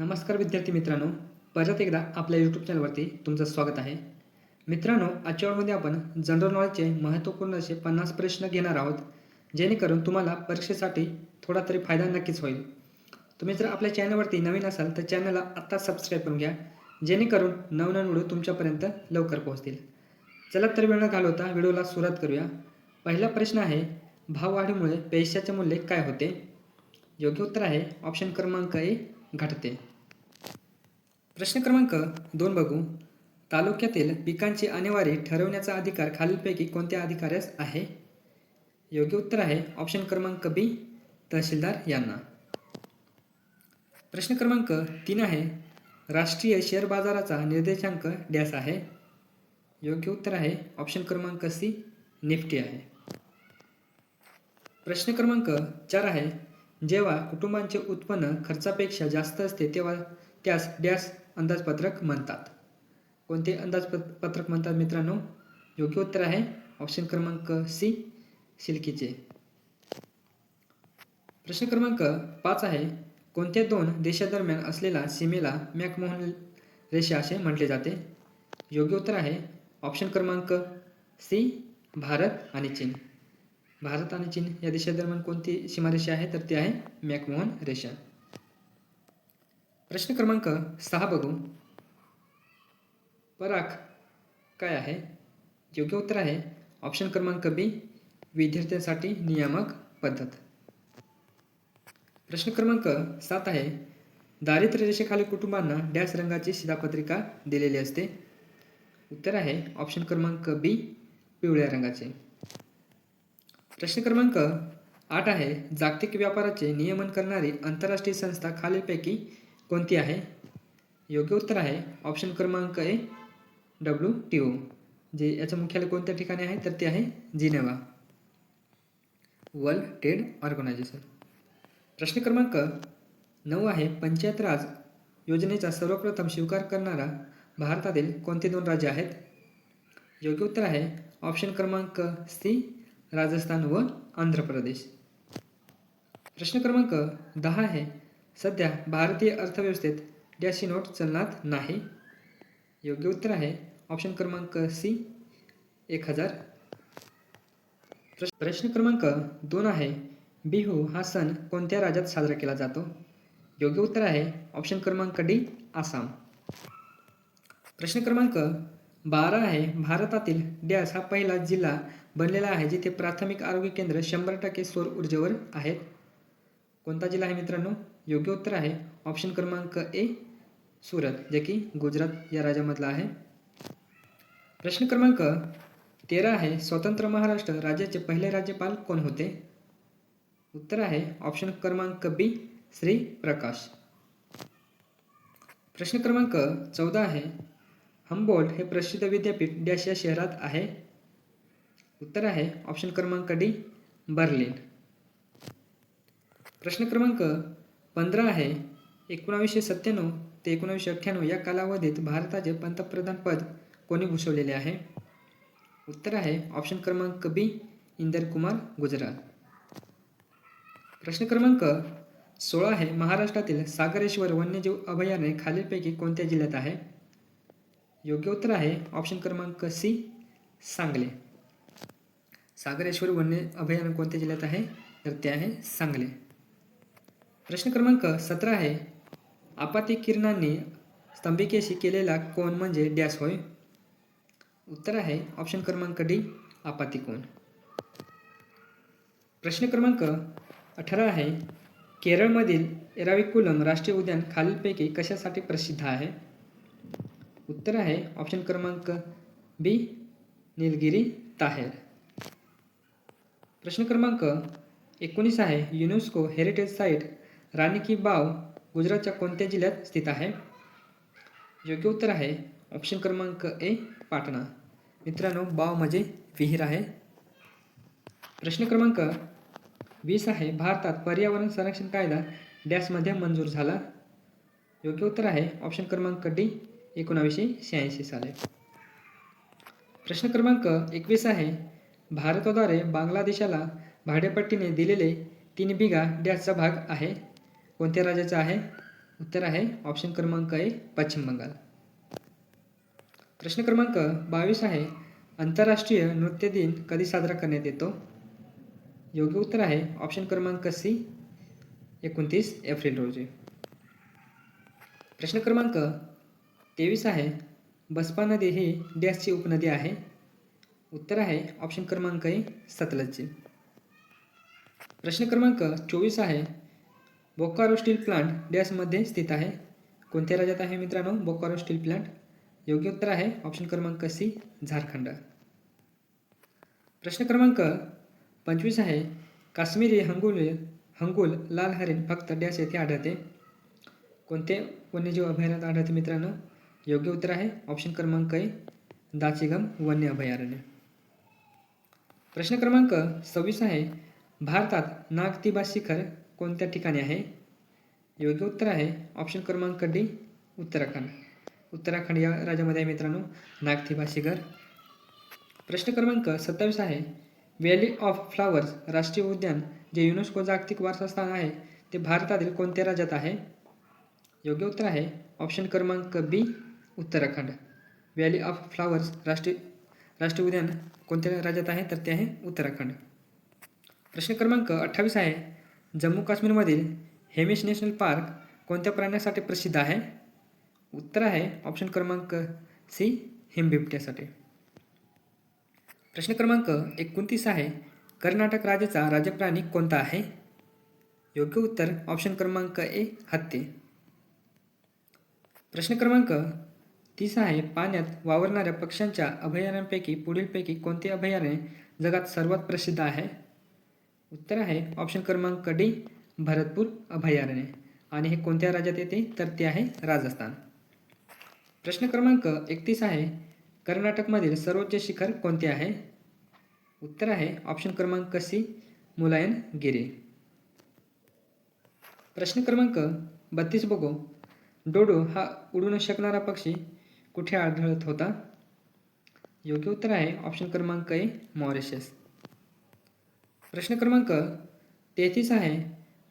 नमस्कार विद्यार्थी मित्रांनो. परत एकदा आपल्या यूट्यूब चॅनलवरती तुमचं स्वागत आहे. मित्रांनो आजच्या वेळमध्ये आपण जनरल नॉलेजचे महत्त्वपूर्ण असे पन्नास प्रश्न घेणार आहोत जेणेकरून तुम्हाला परीक्षेसाठी थोडा तरी फायदा नक्कीच होईल. तुम्ही जर आपल्या चॅनलवरती नवीन असाल तर चॅनलला आत्ता सबस्क्राईब करून घ्या जेणेकरून नवनवीन व्हिडिओ तुमच्यापर्यंत लवकर पोहोचतील. चला तर वेळ न घालवता व्हिडिओला सुरुवात करूया. पहिला प्रश्न आहे भाववाढीमुळे पैशाचे मूल्य काय होते? योग्य उत्तर आहे ऑप्शन क्रमांक ए घटते. प्रश्न क्रमांक दोन बघू. तालुक्यातील पिकांची आणेवारी ठरवण्याचा अधिकार खालीलपैकी कोणत्या अधिकाऱ्यास आहे? योग्य उत्तर आहे ऑप्शन क्रमांक बी तहसीलदार यांना. प्रश्न क्रमांक तीन आहे राष्ट्रीय शेअर बाजाराचा निर्देशांक डॅश आहे. योग्य उत्तर आहे ऑप्शन क्रमांक सी निफ्टी आहे. प्रश्न क्रमांक चार आहे जेव्हा कुटुंबांचे उत्पन्न खर्चापेक्षा जास्त असते तेव्हा त्यास डॅश अंदाजपत्रक म्हणतात. कोणते अंदाजपत्रक म्हणतात मित्रांनो? योग्य उत्तर आहे ऑप्शन क्रमांक सी सिल्कीचे प्रश्न क्रमांक पाच आहे. कोणत्या दोन देशादरम्यान असलेल्या सीमेला मॅकमोहन रेषा असे म्हटले जाते? योग्य उत्तर आहे ऑप्शन क्रमांक सी भारत आणि चीन. भारत आणि चीन या देशादरम्यान कोणती सीमारेषा आहे? तर ती आहे मॅकमोहन रेषा. प्रश्न क्रमांक सहा बघू पराख काय आहे? योग्य उत्तर आहे. ऑप्शन क्रमांक बी विद्यार्थ्यांसाठी नियामक पद्धत. प्रश्न क्रमांक सात आहे. दारिद्र्य रेषेखालील कुटुंबांना डॅश रंगाची शिधापत्रिका दिलेली असते. उत्तर आहे. ऑप्शन क्रमांक बी पिवळ्या रंगाचे. प्रश्न क्रमांक आठ आहे. जागतिक व्यापाराचे नियमन करणारी आंतरराष्ट्रीय संस्था खालीलपैकी कोणती आहे? योग्य उत्तर आहे. ऑप्शन क्रमांक ए डब्ल्यू टी ओ जे याचं मुख्यालय कोणत्या ठिकाणी आहे? तर ते आहे जिनेवा. World trade organisation. प्रश्न क्रमांक नऊ आहे. पंचायत राज योजनेचा सर्वप्रथम स्वीकार करणारा भारतातील कोणते दोन राज्य आहेत? योग्य उत्तर आहे. ऑप्शन क्रमांक सी राजस्थान व आंध्र प्रदेश. प्रश्न क्रमांक दहा आहे. सध्या भारतीय अर्थव्यवस्थेत डॅशी नोट चलनात नाही. योग्य उत्तर आहे ऑप्शन क्रमांक सी एक हजार. प्रश्न प्रश्न क्रमांक दोन आहे बिहू हा सण कोणत्या राज्यात साजरा केला जातो? योग्य उत्तर आहे ऑप्शन क्रमांक डी आसाम. प्रश्न क्रमांक बारा आहे भारतातील डॅस हा पहिला जिल्हा बनलेला आहे जिथे प्राथमिक आरोग्य केंद्र शंभर टक्के सौर ऊर्जेवर आहेत. कोणता जिल्हा आहे मित्रांनो? योग्य उत्तर आहे ऑप्शन क्रमांक ए सुरत जे की गुजरात या राज्यामधला आहे. प्रश्न क्रमांक तेरा आहे स्वतंत्र महाराष्ट्र राज्याचे पहिले राज्यपाल कोण होते? उत्तर आहे ऑप्शन क्रमांक बी श्री प्रकाश. प्रश्न क्रमांक चौदा आहे हंबोल्ट हे प्रसिद्ध विद्यापीठ डॅश या शहरात आहे. उत्तर आहे ऑप्शन क्रमांक डी बर्लिन. प्रश्न क्रमांक पंधरा आहे. एकोणावीसशे सत्त्याण्णव ते एकोणावीसशे अठ्ठ्याण्णव या कालावधीत भारताचे पंतप्रधान पद कोणी भूषवलेले आहे? उत्तर आहे ऑप्शन क्रमांक बी इंदर कुमार गुजरात प्रश्न क्रमांक सोळा आहे महाराष्ट्रातील सागरेश्वर वन्यजीव अभयारण्य खालीलपैकी कोणत्या जिल्ह्यात आहे? योग्य उत्तर आहे ऑप्शन क्रमांक सी सांगले. सागरेश्वर वन्य अभयारण्य कोणत्या जिल्ह्यात आहे? तर ते आहे सांगले. प्रश्न क्रमांक सतरा आहे. आपाती किरणांनी स्तंभिकेशी केलेला कोण म्हणजे डॅश होय? उत्तर आहे ऑप्शन क्रमांक डी आपाती कोण प्रश्न क्रमांक अठरा आहे. केरळमधील एराविकुलम राष्ट्रीय उद्यान खालीलपैकी कशासाठी प्रसिद्ध आहे? उत्तर आहे ऑप्शन क्रमांक बी निलगिरी ताहेर. प्रश्न क्रमांक एकोणीस आहे. युनेस्को हेरिटेज साईट राणी की बाव गुजरातच्या कोणत्या जिल्ह्यात स्थित आहे? योग्य उत्तर आहे ऑप्शन क्रमांक ए पाटणा. मित्रांनो बाव म्हणजे विहीर आहे. प्रश्न क्रमांक वीस आहे. भारतात पर्यावरण संरक्षण कायदा डॅशमध्ये मंजूर झाला. योग्य उत्तर आहे ऑप्शन क्रमांक डी एकोणावीसशे शहाऐंशी साली. प्रश्न क्रमांक एकवीस आहे. भारताद्वारे बांगलादेशाला भाडेपट्टीने दिलेले तीन बिघा डॅशचा भाग आहे. कोणत्या राज्याचा आहे? उत्तर आहे ऑप्शन क्रमांक आहे पश्चिम बंगाल. प्रश्न क्रमांक बावीस आहे आंतरराष्ट्रीय नृत्य दिन कधी साजरा करण्यात येतो? योग्य उत्तर आहे ऑप्शन क्रमांक सी एकोणतीस एप्रिल रोजी. प्रश्न क्रमांक तेवीस आहे बसपा नदी ही डॅसची उपनदी आहे. उत्तर आहे ऑप्शन क्रमांक ए सतलजची. प्रश्न क्रमांक चोवीस आहे बोकारो स्टील प्लांट डॅशमध्ये स्थित आहे. कोणत्या राज्यात आहे मित्रांनो बोकारो स्टील प्लांट? योग्य उत्तर आहे ऑप्शन क्रमांक सी झारखंड. प्रश्न क्रमांक पंचवीस आहे. काश्मीरी हंगुल हंगुल लाल हरिण फक्त डॅश येथे आढळते. कोणते वन्यजीव अभयारण्यात आढळते मित्रांनो? योग्य उत्तर आहे ऑप्शन क्रमांक ए दाचिगम वन्य अभयारण्य. प्रश्न क्रमांक सव्वीस आहे. भारतात नागतिबा शिखर कोणत्या ठिकाणी आहे? योग्य उत्तर आहे. ऑप्शन क्रमांक डी उत्तराखंड. उत्तराखंड या राज्यामध्ये आहे मित्रांनो नागथिबा शिखर प्रश्न क्रमांक सत्तावीस आहे. व्हॅली ऑफ फ्लावर्स राष्ट्रीय उद्यान जे युनेस्को जागतिक वारसा स्थान आहे ते भारतातील कोणत्या राज्यात आहे? योग्य उत्तर आहे. ऑप्शन क्रमांक B Uttarakhand. Valley of flowers राष्ट्रीय राष्ट्रीय उद्यान कोणत्या राज्यात आहे? तर ते आहे उत्तराखंड. प्रश्न क्रमांक अठ्ठावीस आहे. जम्मू काश्मीरमधील हेमिश नॅशनल पार्क कोणत्या प्राण्यासाठी प्रसिद्ध आहे? उत्तर आहे ऑप्शन क्रमांक सी हिमबिबट्यासाठी. प्रश्न क्रमांक एकोणतीस आहे कर्नाटक राज्याचा राज्यप्राणी कोणता आहे? योग्य उत्तर ऑप्शन क्रमांक ए हत्ती. प्रश्न क्रमांक तीस आहे पाण्यात वावरणाऱ्या पक्ष्यांच्या अभयारण्यांपैकी पुढीलपैकी कोणते अभयारण्य जगात सर्वात प्रसिद्ध आहे? उत्तर आहे. ऑप्शन क्रमांक डी भरतपूर अभयारण्य. आणि हे कोणत्या राज्यात येते? तर ते आहे राजस्थान. प्रश्न क्रमांक एकतीस आहे. कर्नाटकमधील सर्वोच्च शिखर कोणते आहे? उत्तर आहे. ऑप्शन क्रमांक सी मुलायन गिरी प्रश्न क्रमांक बत्तीस बघू. डोडो हा उडू न शकणारा पक्षी कुठे आढळत होता? योग्य उत्तर आहे. ऑप्शन क्रमांक ए मॉरिशस. प्रश्न क्रमांक तेहतीस आहे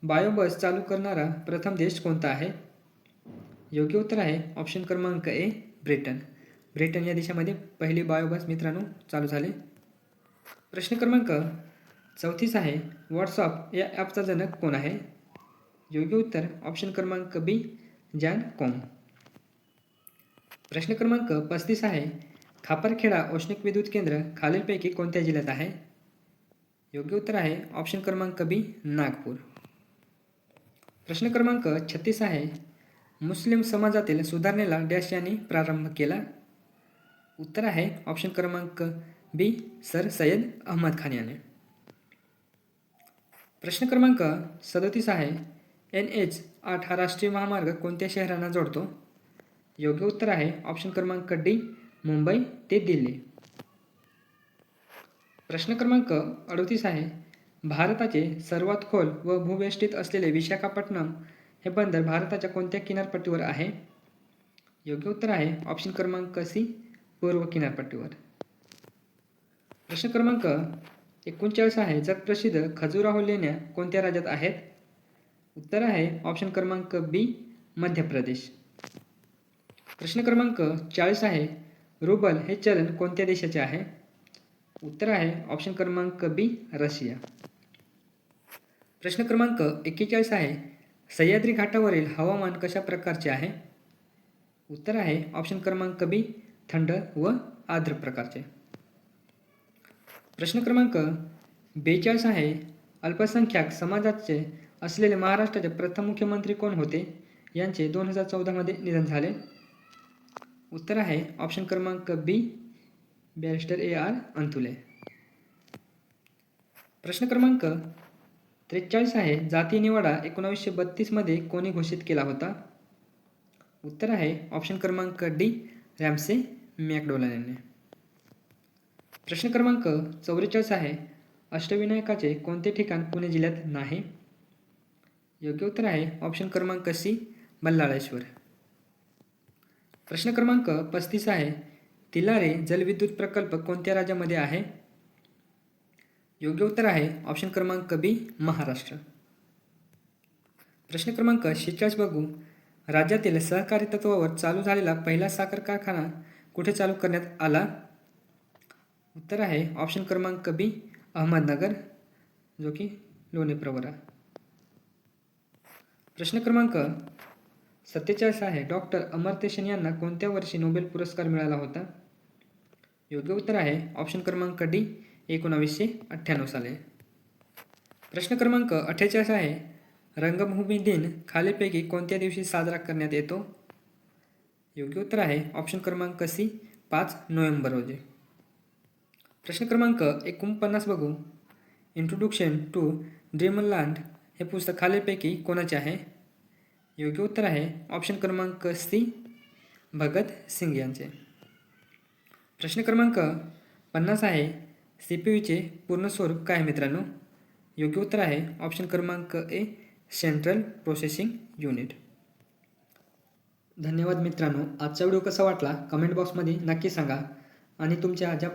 बायोबस चालू करणारा प्रथम देश कोणता आहे? योग्य उत्तर आहे ऑप्शन क्रमांक ए ब्रिटन. ब्रिटन या देशामध्ये पहिली बायोबस मित्रांनो चालू झाले. प्रश्न क्रमांक चौतीस आहे व्हॉट्सअप या ॲपचा जनक कोण आहे? योग्य उत्तर ऑप्शन क्रमांक बी जॅन कॉम प्रश्न क्रमांक पस्तीस आहे खापरखेडा औष्णिक विद्युत केंद्र खालीलपैकी कोणत्या जिल्ह्यात आहे? योग्य उत्तर आहे ऑप्शन क्रमांक बी नागपूर. प्रश्न क्रमांक छत्तीस आहे. मुस्लिम समाजातील सुधारणेला डॅश यांनी प्रारंभ केला. उत्तर आहे ऑप्शन क्रमांक बी सर सय्यद अहमद खान याने. प्रश्न क्रमांक सदतीस आहे. एन एच आठ हा राष्ट्रीय महामार्ग कोणत्या शहरांना जोडतो? योग्य उत्तर आहे ऑप्शन क्रमांक डी मुंबई ते दिल्ली. प्रश्न क्रमांक अडतीस आहे. भारताचे सर्वात खोल व भूवेष्टीत असलेले विशाखापट्टणम हे बंदर भारताच्या कोणत्या किनारपट्टीवर आहे? योग्य उत्तर आहे ऑप्शन क्रमांक सी पूर्व किनारपट्टीवर. प्रश्न क्रमांक एकोणचाळीस आहे. जगप्रसिद्ध खजुराहो लेण्या कोणत्या राज्यात आहेत? उत्तर आहे ऑप्शन क्रमांक बी मध्य प्रदेश. प्रश्न क्रमांक चाळीस आहे. रुबल हे चलन कोणत्या देशाचे आहे? उत्तर आहे ऑप्शन क्रमांक बी रशिया. प्रश्न क्रमांक एक्केचाळीस आहे सह्याद्री घाटावरील हवामान कशा प्रकारचे आहे? उत्तर आहे ऑप्शन क्रमांक बी थंड व आर्द्र प्रकारचे. प्रश्न क्रमांक बेचाळीस आहे अल्पसंख्याक समाजाचे असलेले महाराष्ट्राचे प्रथम मुख्यमंत्री कोण होते? यांचे दोन हजार चौदामध्ये निधन झाले. उत्तर आहे ऑप्शन क्रमांक बी बॅरिस्टर ए आर अंतुले. प्रश्न क्रमांक त्रेचाळीस आहे जाती निवाडा एकोणावीसशे बत्तीसमध्ये कोणी घोषित केला होता? उत्तर आहे ऑप्शन क्रमांक डी रॅमसे मॅकडोलन यांनी. प्रश्न क्रमांक चौवेचाळीस आहे अष्टविनायकाचे कोणते ठिकाण पुणे जिल्ह्यात नाही? योग्य उत्तर आहे ऑप्शन क्रमांक सी बल्लाळेश्वर प्रश्न क्रमांक पस्तीस आहे तिलारे जलविद्युत प्रकल्प कोणत्या राज्यामध्ये आहे? योग्य उत्तर आहे ऑप्शन क्रमांक बी महाराष्ट्र. प्रश्न क्रमांक शेचाळीस बघू. राज्यातील सहकारी तत्वावर चालू झालेला पहिला साखर कारखाना कुठे चालू करण्यात आला? उत्तर आहे ऑप्शन क्रमांक बी अहमदनगर जो की लोणी प्रवरा प्रश्न क्रमांक सत्तेचाळीस आहे. डॉक्टर अमर्त्य सेन यांना कोणत्या वर्षी नोबेल पुरस्कार मिळाला होता? योग्य उत्तर आहे. ऑप्शन क्रमांक डी एकोणावीसशे अठ्ठ्याण्णव साली. प्रश्न क्रमांक अठ्ठेचाळीस आहे. रंगभूमी दिन खालीपैकी कोणत्या दिवशी साजरा करण्यात येतो? योग्य उत्तर आहे. ऑप्शन क्रमांक सी पाच नोव्हेंबर रोजी. प्रश्न क्रमांक एकोणपन्नास बघू. इंट्रोडक्शन टू ड्रीमलँड हे पुस्तक खालीपैकी कोणाचे आहे? योग्य उत्तर आहे. ऑप्शन क्रमांक सी भगत सिंग यांचे. प्रश्न क्रमांक पन्नास आहे. सी पी यूचे पूर्ण स्वरूप काय मित्रांनो? योग्य उत्तर आहे. ऑप्शन क्रमांक ए सेंट्रल प्रोसेसिंग युनिट धन्यवाद मित्रांनो. आजचा व्हिडिओ कसा वाटला? कमेंट बॉक्समध्ये नक्की सांगा. आणि तुमच्या ज्या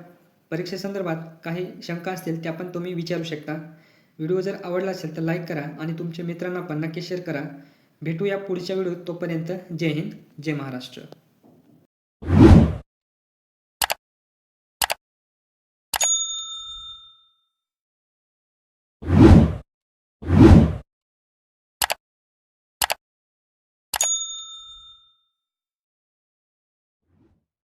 परीक्षेसंदर्भात काही शंका असतील त्या पण तुम्ही विचारू शकता. व्हिडिओ जर आवडला असेल तर लाईक करा. आणि तुमच्या मित्रांना पण नक्की शेअर करा. भेटूया पुढच्या व्हिडिओत तोपर्यंत जय हिंद जय महाराष्ट्र.